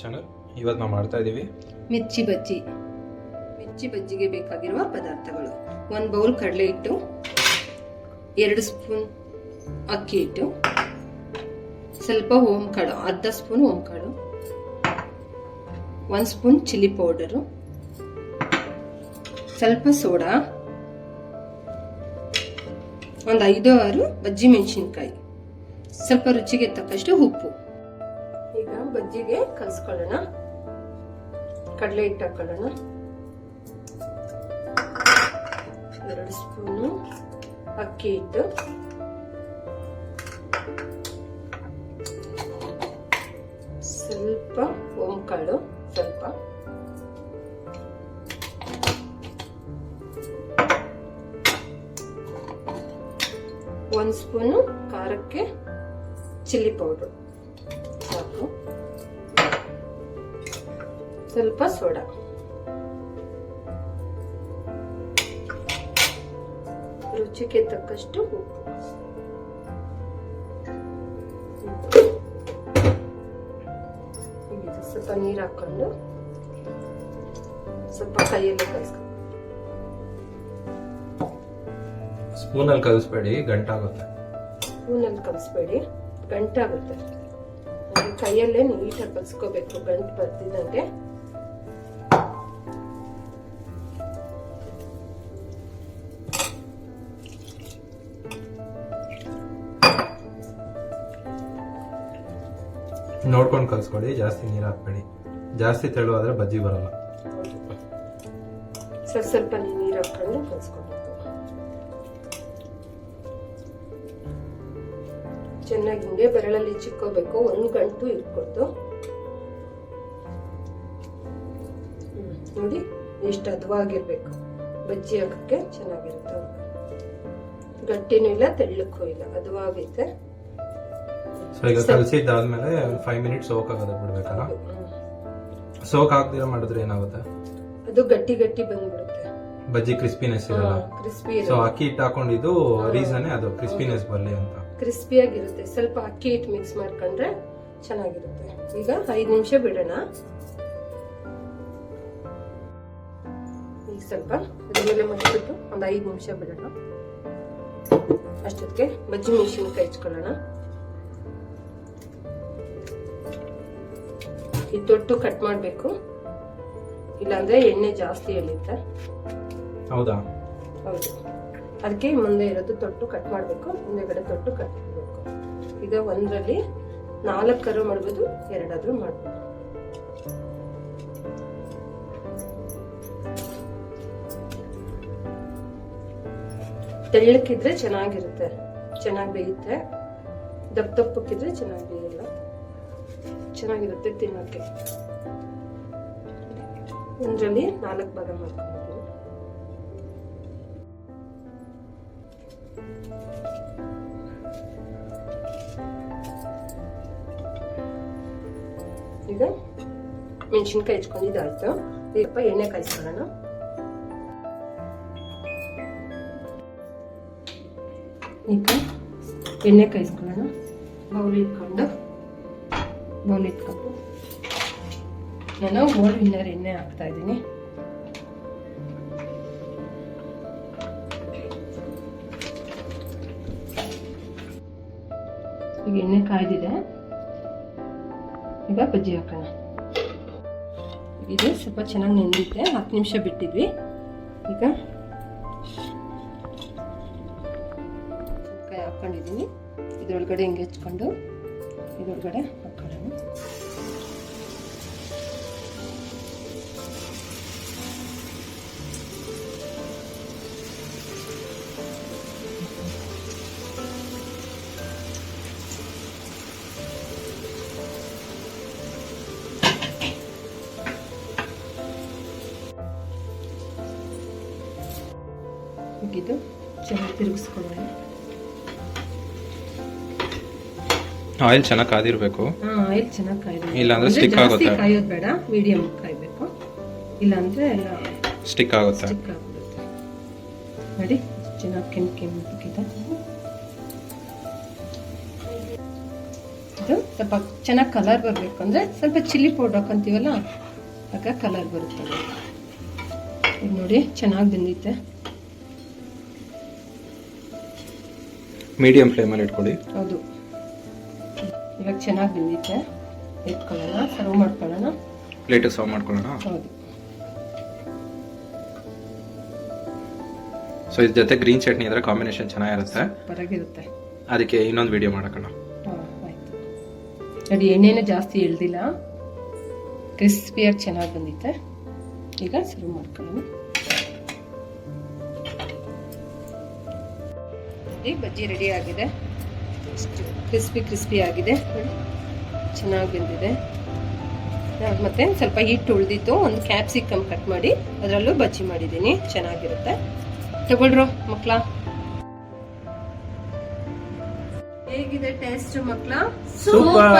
Channel ಇವತ್ತು ನಾವು ಮಾಡ್ತಾ ಇದ್ದೀವಿ ಮಿರ್ಚಿ ಬಜ್ಜಿ. ಮಿರ್ಚಿ ಬಜ್ಜಿಗೆ ಬೇಕಾಗಿರುವ ಪದಾರ್ಥಗಳು. ಒಂದು ಬೌಲ್ ಕಡಲೆ ಹಿಟ್ಟು, ಎರಡು ಸ್ಪೂನ್ ಅಕ್ಕಿ ಹಿಟ್ಟು, ಸ್ವಲ್ಪ ಓಮ್ ಕಾಳು ಅರ್ಧ ಸ್ಪೂನ್ ಓಮ್ ಕಾಳು ಒಂದು ಸ್ಪೂನ್ ಚಿಲ್ಲಿ ಪೌಡರು, ಸ್ವಲ್ಪ ಸೋಡಾ, ಒಂದು ಐದು ಆರು ಬಜ್ಜಿ ಮೆಣಸಿನ್ಕಾಯಿ ಸ್ವಲ್ಪ ರುಚಿಗೆ ತಕ್ಕಷ್ಟು ಉಪ್ಪು. ಈಗ ಬಜ್ಜಿಗೆ ಕಲ್ಸ್ಕೊಳ್ಳೋಣ. ಕಡಲೆ ಹಿಟ್ಟು ಹಾಕೊಳ್ಳೋಣ. ಎರಡು ಸ್ಪೂನು ಅಕ್ಕಿ ಹಿಟ್ಟು. ಸ್ವಲ್ಪ ಓಂಕಾಳು, ಸ್ವಲ್ಪ. ಒಂದು ಸ್ಪೂನು ಖಾರಕ್ಕೆ ಚಿಲ್ಲಿ ಪೌಡ್ರು. ಸ್ವಲ್ಪ ಸೋಡಾ. ರುಚಿಗೆ ತಕ್ಕಷ್ಟು ಉಪ್ಪು. ಸ್ವಲ್ಪ ನೀರು ಹಾಕೊಂಡು ಸ್ವಲ್ಪ ಕೈಯಲ್ಲಿ ಕಲಿಸ್ಕೊಂಡು ಸ್ಪೂನಲ್ಲಿ ಕಲಿಸ್ಬೇಡಿ ಗಂಟಾಗುತ್ತೆ. ಸ್ಪೂನಲ್ಲಿ ಕಲಿಸ್ಬೇಡಿ ಗಂಟಾಗುತ್ತೆ. ಆಗುತ್ತೆ ಕೈಯಲ್ಲೇ ನೀಟಾಗಿ ಕಲಿಸ್ಕೋಬೇಕು ಗಂಟು ಬರ್ತಿದ್ದಂಗೆ ನೋಡ್ಕೊಂಡು ಕಲ್ಸ್ಕೊಳ್ಳಿ, ಜಾಸ್ತಿ ನೀರು ಹಾಕ್ಬೇಡಿ. ಜಾಸ್ತಿ ತೆಳುವಾದ್ರೆ ಬಜ್ಜಿ ಬರಲ್ಲ. ಸ್ವಲ್ಪ ಸ್ವಲ್ಪ ನೀರು ಹಾಕೊಂಡು ಚೆನ್ನಾಗಿ ಹಿಂಗೆ ಬೆರಳಲ್ಲಿ ಚಿಕ್ಕೋಬೇಕು, ಒಂದು ಗಂಟು ಇಟ್ಕೊಟ್ಟು. ನೋಡಿ, ಎಷ್ಟು ಹದವಾಗಿರ್ಬೇಕು. ಬಜ್ಜಿ ಹಾಕಕ್ಕೆ ಚೆನ್ನಾಗಿರುತ್ತೆ. ಗಟ್ಟಿನೂ ಇಲ್ಲ, ತೆಳ್ಳಕ್ಕೂ ಇಲ್ಲ ಹದವಾಗೈತೆ ಸೊ ಈಗ ಕಲಸಿದ್ದಾದ್ಮೇಲೆ ಫೈವ್ ಮಿನಿಟ್ಸ್ ಸೋಕ್ ಆಗೋದಕ್ಕೆ ಬಿಡ್ಬೇಕಲ್ಲ. ಸೋಕ್ ಹಾಕ್ದಿರ ಮಾಡಿದ್ರೆ ಏನಾಗುತ್ತೆ? ಅದು ಗಟ್ಟಿ ಗಟ್ಟಿ ಬಂದ್ಬಿಡುತ್ತೆ. ಬಜ್ಜಿ ಕ್ರಿಸ್ಪಿನೆಸ್ ಇರಲ್ಲ. ಕ್ರಿಸ್ಪಿ ಸೊ ಅಕ್ಕಿ ಹಿಟ್ಟು ಹಾಕೊಂಡಿದ್ದು ರೀಸನ್ ಅದು ಕ್ರಿಸ್ಪಿನೆಸ್ ಬರಲಿ ಅಂತ. ಕ್ರಿಸ್ಪಿಯಾಗಿರುತ್ತೆ ಸ್ವಲ್ಪ ಅಕ್ಕಿ ಹಿಟ್ಟು ಮಿಕ್ಸ್ ಮಾಡ್ಕೊಂಡ್ರೆ ಚೆನ್ನಾಗಿರುತ್ತೆ. ಈಗ ಐದು ನಿಮಿಷ ಬಿಡೋಣ. ಈಗ ಸ್ವಲ್ಪ ಮೇಲೆ ಒಂದು ಐದು ನಿಮಿಷ ಬಿಡೋಣ. ಅಷ್ಟೊತ್ತಿಗೆ ಬಜ್ಜಿ ಮೆಣಸಿನ್ಕಾಯಿ ಹಚ್ಕೊಳ್ಳೋಣ. ಈ ತೊಟ್ಟು ಕಟ್ ಮಾಡಬೇಕು. ಇಲ್ಲಾಂದ್ರೆ ಎಣ್ಣೆ ಜಾಸ್ತಿ ಎಳಿಯುತ್ತೆ. ಹೌದಾ? ಹೌದು. ಅದಕ್ಕೆ ಮುಂದೆ ಇರೋದು ತೊಟ್ಟು ಕಟ್ ಮಾಡಬೇಕು. ಹಿಂದೆಗಡೆ ತೊಟ್ಟು ಕಟ್ ಮಾಡಬೇಕು. ಈಗ ಒಂದರಲ್ಲಿ ನಾಲ್ಕರು ಮಾಡ್ಬೋದು ಎರಡಾದ್ರೂ ಮಾಡ್ಬೋದು. ತೆಳ್ಳಕ್ಕಿದ್ರೆ ಚೆನ್ನಾಗಿರುತ್ತೆ. ಚೆನ್ನಾಗಿ ಬೇಯುತ್ತೆ. ದಪ್ಪ ದಪ್ಪಕ್ಕಿದ್ರೆ ಚೆನ್ನಾಗಿ ಬೇಯಲ್ಲ. ಚೆನ್ನಾಗಿರುತ್ತೆ ತಿನ್ನೋಕ್ಕೆ ಇದರಲ್ಲಿ ನಾಲ್ಕು ಭಾಗ ಮಾಡ್ಕೊಂಡು ಈಗ ಮೆಣಸಿನ್ಕಾಯಿ ಹೆಚ್ಕೊಂಡಿದ್ದಾಯ್ತು ಸ್ವಲ್ಪ ಎಣ್ಣೆ ಕಾಯಿಸ್ಕೊಳ್ಳೋಣ. ಈಗ ಎಣ್ಣೆ ಕಾಯಿಸ್ಕೊಳ್ಳೋಣ. ಬೌಲ್ ಇಟ್ಕೊಂಡು. ಬೌಲ್ ನಾನು ಓಲ್ ವಿನ್ನರ್ ಎಣ್ಣೆ ಹಾಕ್ತಾ ಇದ್ದೀನಿ. ಈಗ ಎಣ್ಣೆ ಕಾಯ್ದಿದೆ. ಈಗ ಬಜ್ಜಿ ಹಾಕೋಣ. ಇದು ಸ್ವಲ್ಪ ಚೆನ್ನಾಗಿ ನೆಂದಿದೆ ಹತ್ತು ನಿಮಿಷ ಬಿಟ್ಟಿದ್ವಿ. ಈಗ ಕಾಯಿ ಹಾಕ್ಕೊಂಡಿದ್ದೀನಿ ಇದ್ರೊಳಗಡೆ ಹಿಂಗೆ ಹೆಚ್ಕೊಂಡು, ಇದರೊಳಗಡೆ ಹಾಕೊಳ್ಳೋಣ ಇದು ಚೆನ್ನಾಗಿ ತಿರುಗಿಸ್ಕೊಳ್ಳೋಣ. ಆಯಿಲ್ ಚೆನ್ನಾಗಿ ಕಾದಿರಬೇಕು. ಹಾಂ ಆಯಿಲ್ ಚೆನ್ನಾಗಿ ಕಾಯಬೇಕು. ಇಲ್ಲ ಅಂದ್ರೆ ಸ್ಟಿಕ್ ಆಗುತ್ತೆ ಆಗುತ್ತೆ. ಕಾಯೋದು ಬೇಡ ಮೀಡಿಯಂ ಕಾಯಬೇಕು. ಇಲ್ಲ ಅಂದ್ರೆ ಎಲ್ಲ ಸ್ಟಿಕ್ ಆಗುತ್ತೆ. ಸ್ಟಿಕ್ ಆಗುತ್ತೆ. ನೋಡಿ ಚೆನ್ನಾಗಿ ಕೆಂಪು ಕೆಂಪಗಿದೆ ಇದು ಸ್ವಲ್ಪ ಚೆನ್ನಾಗಿ ಕಲರ್ ಬರಬೇಕು. ಅಂದರೆ ಸ್ವಲ್ಪ ಚಿಲ್ಲಿ ಪೌಡರ್ ಹಾಕೊಂತೀವಲ್ಲ ಆಗ ಕಲರ್ ಬರುತ್ತೆ. ನೋಡಿ ಚೆನ್ನಾಗಿ ಬಂದಿತ್ತೆ ಮೀಡಿಯಂ ಫ್ಲೇಮಲ್ಲಿ ಇಟ್ಕೊಳ್ಳಿ. ಹೌದು. ಇವಾಗ ಚೆನ್ನಾಗಿ ಬಂದಿತ್ತೆ. ಇಟ್ಕೊಳ್ಳೋಣ ಸರ್ವ್ ಮಾಡ್ಕೊಳ್ಳೋಣ. ಪ್ಲೇಟಿಗೆ ಸರ್ವ್ ಮಾಡ್ಕೊಳ್ಳೋಣ? ಹೌದು. ಸೊ ಇದ್ರ ಜೊತೆ ಗ್ರೀನ್ ಚಟ್ನಿ ಇದ್ರೆ ಕಾಂಬಿನೇಷನ್ ಚೆನ್ನಾಗಿರುತ್ತೆ. ಪರವಾಗಿರುತ್ತೆ ಅದಕ್ಕೆ ಇನ್ನೊಂದು ವಿಡಿಯೋ ಮಾಡೋಣ ನೋಡಿ ಎಣ್ಣೆನೂ ಜಾಸ್ತಿ ಎಳ್ದಿಲ್ಲ. ಕ್ರಿಸ್ಪಿಯಾಗಿ ಚೆನ್ನಾಗಿ ಬಂದಿತ್ತೆ. ಈಗ ಸರ್ವ್ ಮಾಡ್ಕೊಳ್ಳೋಣ. ನೋಡಿ ಬಜ್ಜಿ ರೆಡಿ ಆಗಿದೆ. ಇಷ್ಟು ಕ್ರಿಸ್ಪಿ ಕ್ರಿಸ್ಪಿ ಆಗಿದೆ. ಚೆನ್ನಾಗಿ ಬಂದಿದೆ. ಮತ್ತೆ ಸ್ವಲ್ಪ ಹಿಟ್ಟು ಉಳಿದಿತ್ತು, ಒಂದು ಕ್ಯಾಪ್ಸಿಕಮ್ ಕಟ್ ಮಾಡಿ ಅದರಲ್ಲೂ ಬಜ್ಜಿ ಮಾಡಿದ್ದೀನಿ. ಚೆನ್ನಾಗಿರುತ್ತೆ. ತಗೊಳ್ರು ಮಕ್ಕಳ ಹೇಗಿದೆ ಟೇಸ್ಟ್ ಮಕ್ಕಳ ಸೂಪರ್